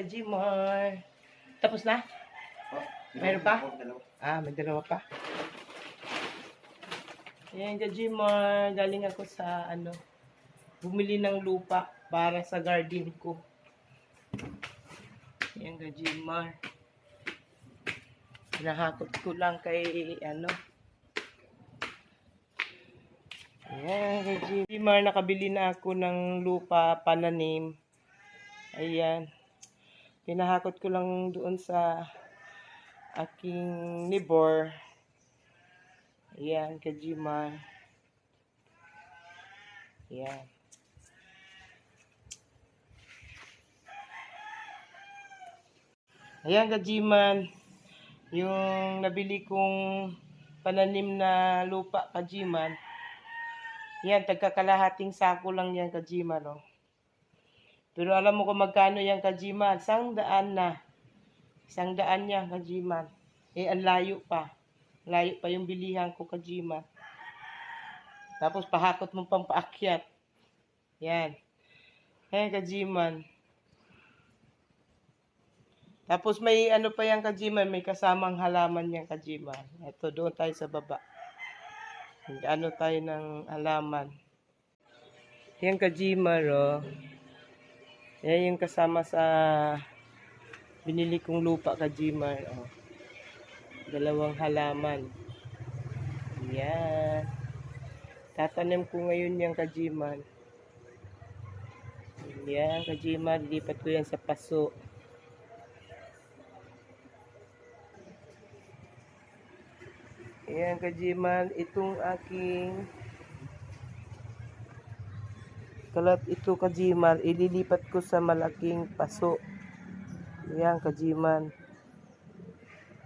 Kajimar. Tapos na? Meron pa? Ah, may dalawa pa. Ayan, Kajimar. Galing ako sa, ano, bumili ng lupa para sa garden ko. Ayan, Kajimar. Pinahakot ko lang kay, ano, Ayan, Kajimar. Nakabili na ako ng lupa pananim. Ayan. Pinahakot ko lang doon sa aking neighbor. Ayan, Kajimar. Ayan. Ayan, Kajiman. Yung nabili kong pananim na lupa, Kajiman. Yan, tagkakalahating sako lang yan, Kajiman, oh. Pero alam mo kung magkano yan, Kajiman? Isang daan na. Isang daan yan, Kajiman. Eh, ang layo pa. Layo pa yung bilihan ko, Kajiman. Tapos, pahakot mo pang paakyat. Yan. Ayan, Kajiman. Tapos may ano pa yan kajiman, may kasamang halaman yan kajiman. Ito, doon tayo sa baba. Ano tayo ng halaman. Yan kajiman, oh. Yan yung kasama sa binili kong lupa kajiman, oh. Dalawang halaman. Yan. Tatanim ko ngayon yung kajiman. Yan, kajiman. Lipat ko yan sa paso. Ayan, Kajiman, itong aking kalat ito, Kajiman, ililipat ko sa malaking paso. Ayan, Kajiman.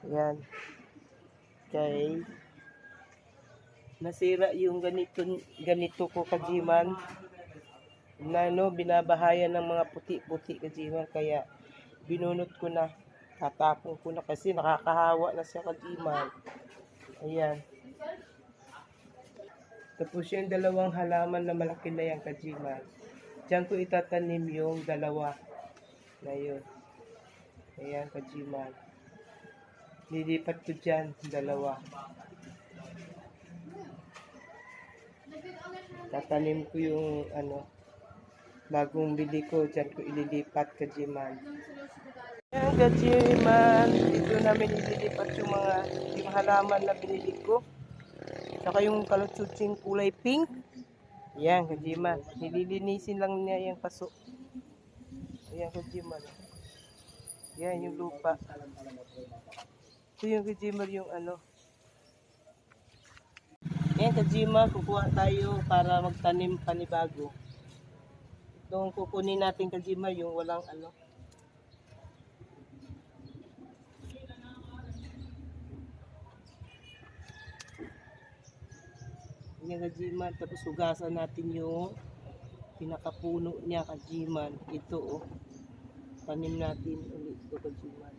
Ayan. Okay. Nasira yung ganito, ganito ko, Kajiman. Na, no, binabahayan ng mga puti-puti, Kajiman. Kaya, binunot ko na. Tatapon ko na kasi nakakahawa na siya, Kajiman. Ayan. Tapos yung dalawang halaman na malaki na yan, kajiman. Diyan ko itatanim yung dalawa na yun. Ayan, kajiman. Lilipat ko dyan, dalawa. Tatanim ko yung ano, bagong bili ko, dyan ko ililipat, kajiman. Ayan, kajiman. Dito namin ililipat yung mga yung halaman na binili ko. Saka yung kalutsutsing kulay pink. Yan, kajiman. Nililinisin lang niya yung paso. Ayan, kajiman. Yan, yung lupa. Ito yung kajiman yung ano. Ayan, kajiman. Kukuha tayo para magtanim panibago. Itong kukunin natin kajiman yung walang ano. Yan kajiman. Tapos hugasan natin yung pinakapuno niya kajiman. Ito oh. Tanim natin ulit ito kajiman.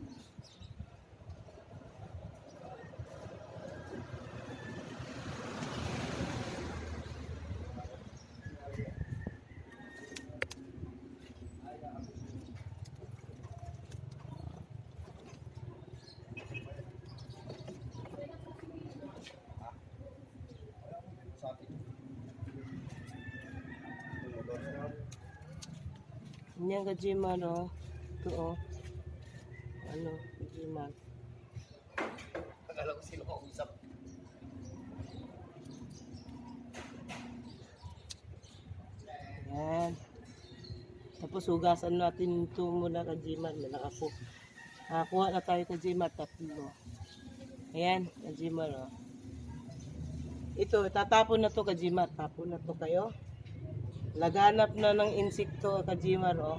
Yan kajiman oh. Ito oh. Ano, kajiman. Akala ko sino kausap. Yan. Tapos hugasan natin ito muna kajiman. Malaka po. Nakakuha na tayo kajiman. Tatlo. Ayan, kajiman oh. Ito, tatapon na to kajiman. Tapon na to kayo. Laganap na ng insekto kajiman oh.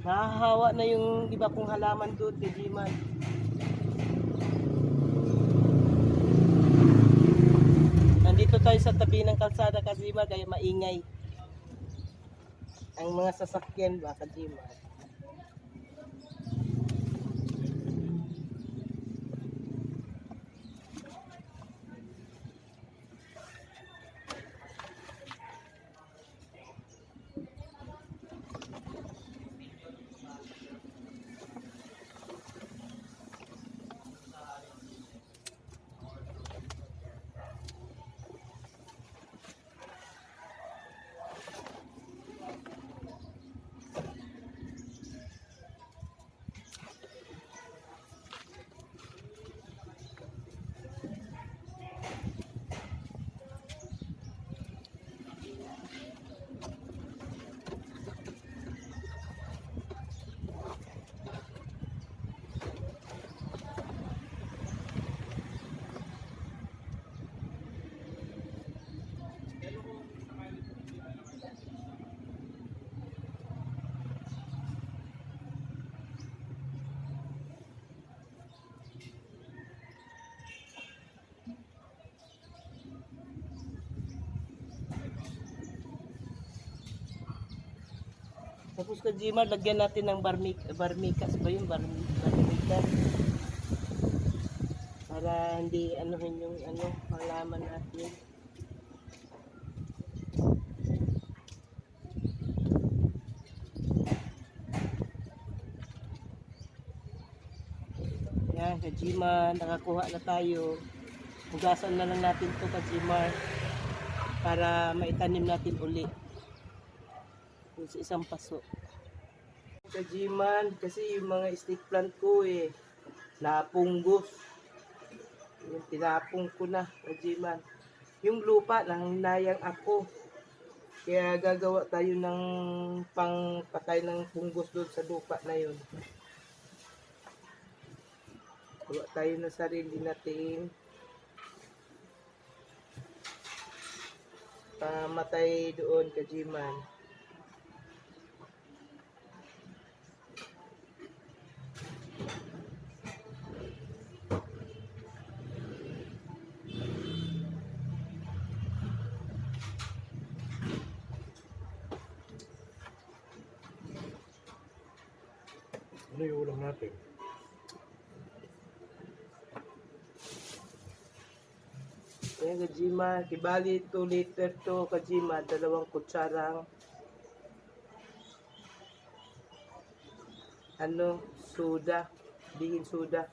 Nahahawa na yung iba kong halaman doon kajiman. Nandito tayo sa tabi ng kalsada kajiman kaya maingay. Ang mga sasakyan ba kajiman. Tapos ka Jima, lagyan natin ng barmik barmikas ba yun? Barmi barmikas. Para hindi anuhin yung ano, halaman natin. Yan, Kajima, nakakuha na tayo. Hugasan na lang natin to Kajimar para maitanim natin uli. Yung sa isang paso. Kajiman, kasi yung mga stick plant ko eh, napunggos. Yung tinapong ko na, kajiman. Yung lupa, nanginayang ako. Kaya gagawa tayo ng pangpatay ng punggos doon sa lupa na yun. Gawa tayo ng sarili natin. Pamatay doon, kajiman. Ano yung ulam natin? Ayan, Kajima. Kibali 2 liter to, Kajima. Dalawang kutsarang ano, soda. Bigin soda.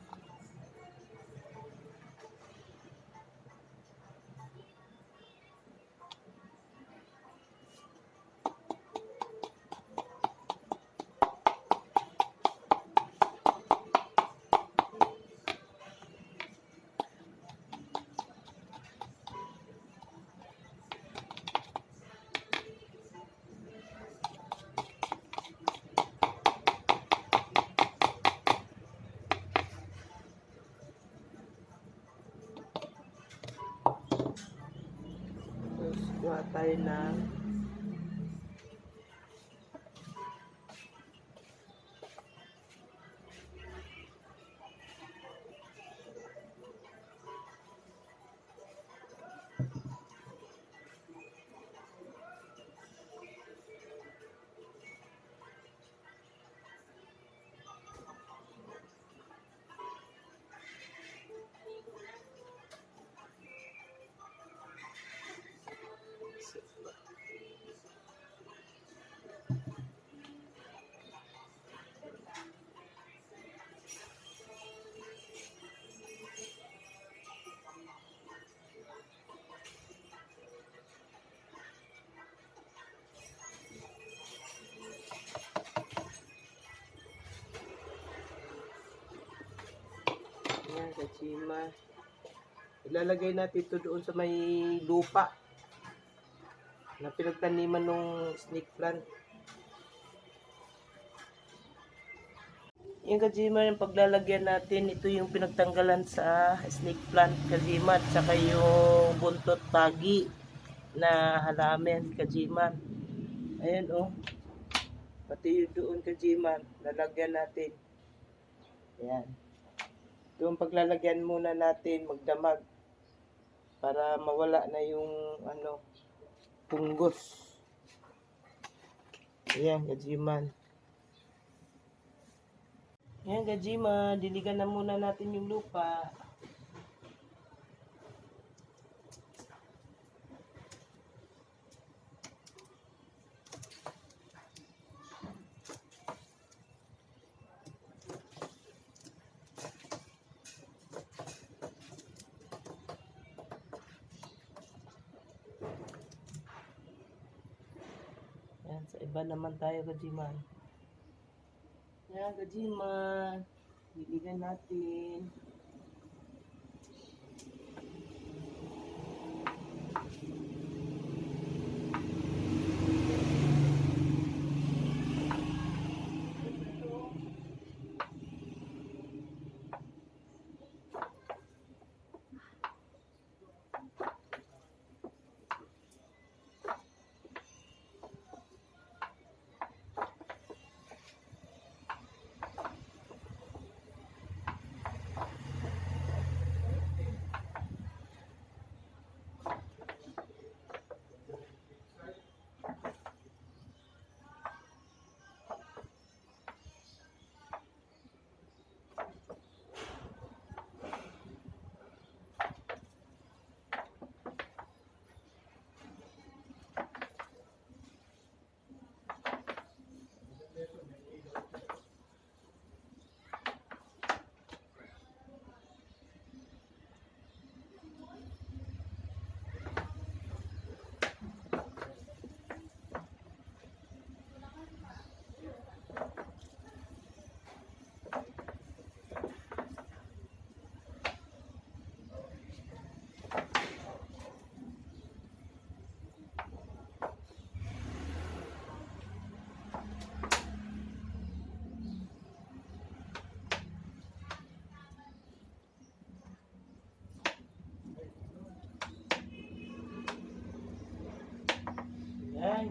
Tapos, kuha tayo ng Ayan, kachima. Ilalagay natin ito doon sa may lupa na pinagtaniman ng snake plant. Yung kajima, yung paglalagyan natin, ito yung pinagtanggalan sa snake plant kajima at saka yung buntot tagi na halaman kajiman. Ayan oh. Pati yung doon kajiman, lalagyan natin. Ayan. Yung paglalagyan muna natin magdamag para mawala na yung ano punggos. Ayan, gajiman. Ayan, gajima. Diligan na muna natin yung lupa. Iba naman tayo, gajiman. Ayan, gajiman. Diligan natin.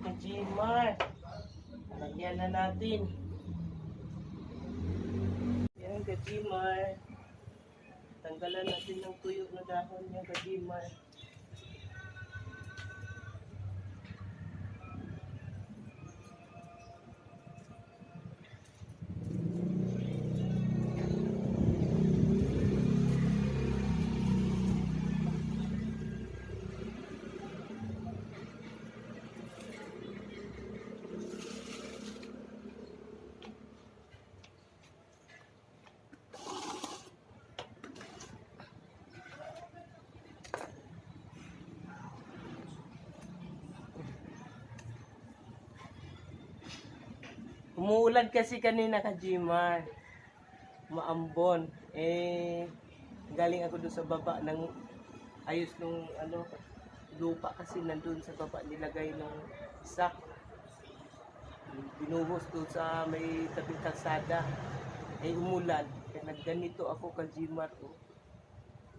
Yan, kajimar. Lagyan na natin. Yan, kajimar. Tanggalan natin ng tuyo na dahon yung kajimar. Umuulan kasi kanina kajimar. Maambon. Eh, galing ako doon sa baba ng ayos nung ano, lupa kasi nandun sa baba nilagay ng sak. Binuhos doon sa may tabing kalsada. Eh, umulan. Kaya nagganito ako kajimar ko.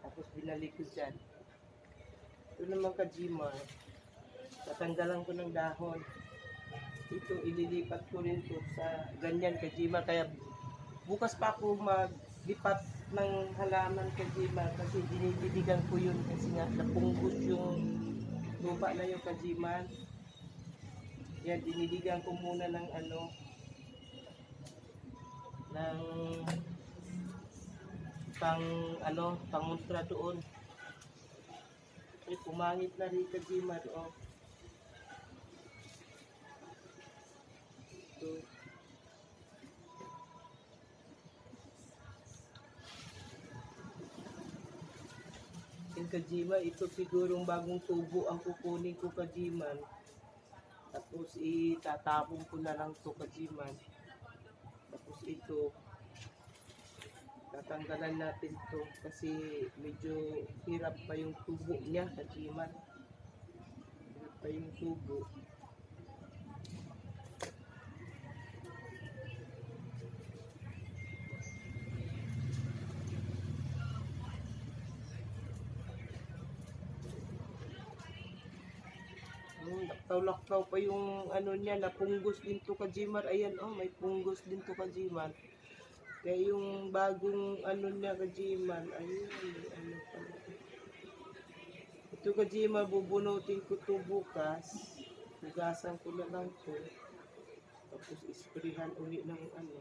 Tapos binalik ko dyan. Ito naman kajimar. Tatanggalan ko ng dahon ito ililipat ko rin to sa ganyan kajima kaya bukas pa ako maglipat ng halaman kajima kasi dinididigan ko yun kasi nga napunggos yung lupa na yung kajiman yan dinidigan ko muna ng ano ng pang ano panguntra doon. Eh pumangit na rin kajima doon kajima, ito sigurong bagong tubo ang kukunin ko kajiman. Tapos itatapon ko na lang to kajiman. Tapos ito, tatanggalan natin to kasi medyo hirap pa yung tubo niya kajiman. Hirap pa yung tubo. Laktaw-laktaw pa yung ano niya, napunggos din to kajimar. Ayan, oh, may punggos din to kajimar. Kaya yung bagong ano niya kajimar, ayun, ano pala. Ito kajimar, bubunutin ko to bukas. Hugasan ko na lang to. Tapos isprihan uli ng ano.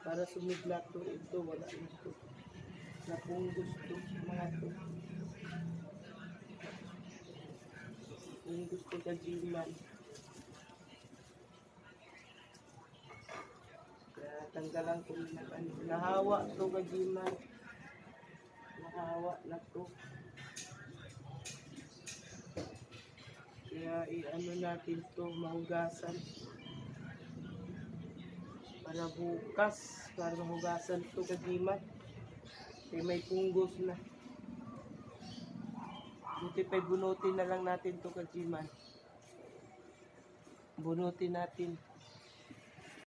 Para sumigla to, ito, wala na to. Napunggos to, mga to. Kung gusto ka G-Man. Tanggalan ko na ano. Nahawa to ka G-Man. Nahawa na to. Kaya i-ano natin to mahugasan. Para bukas, para mahugasan to ka G-Man. Kaya may punggos na. Buti pa bunutin na lang natin to kajiman. Bunutin natin.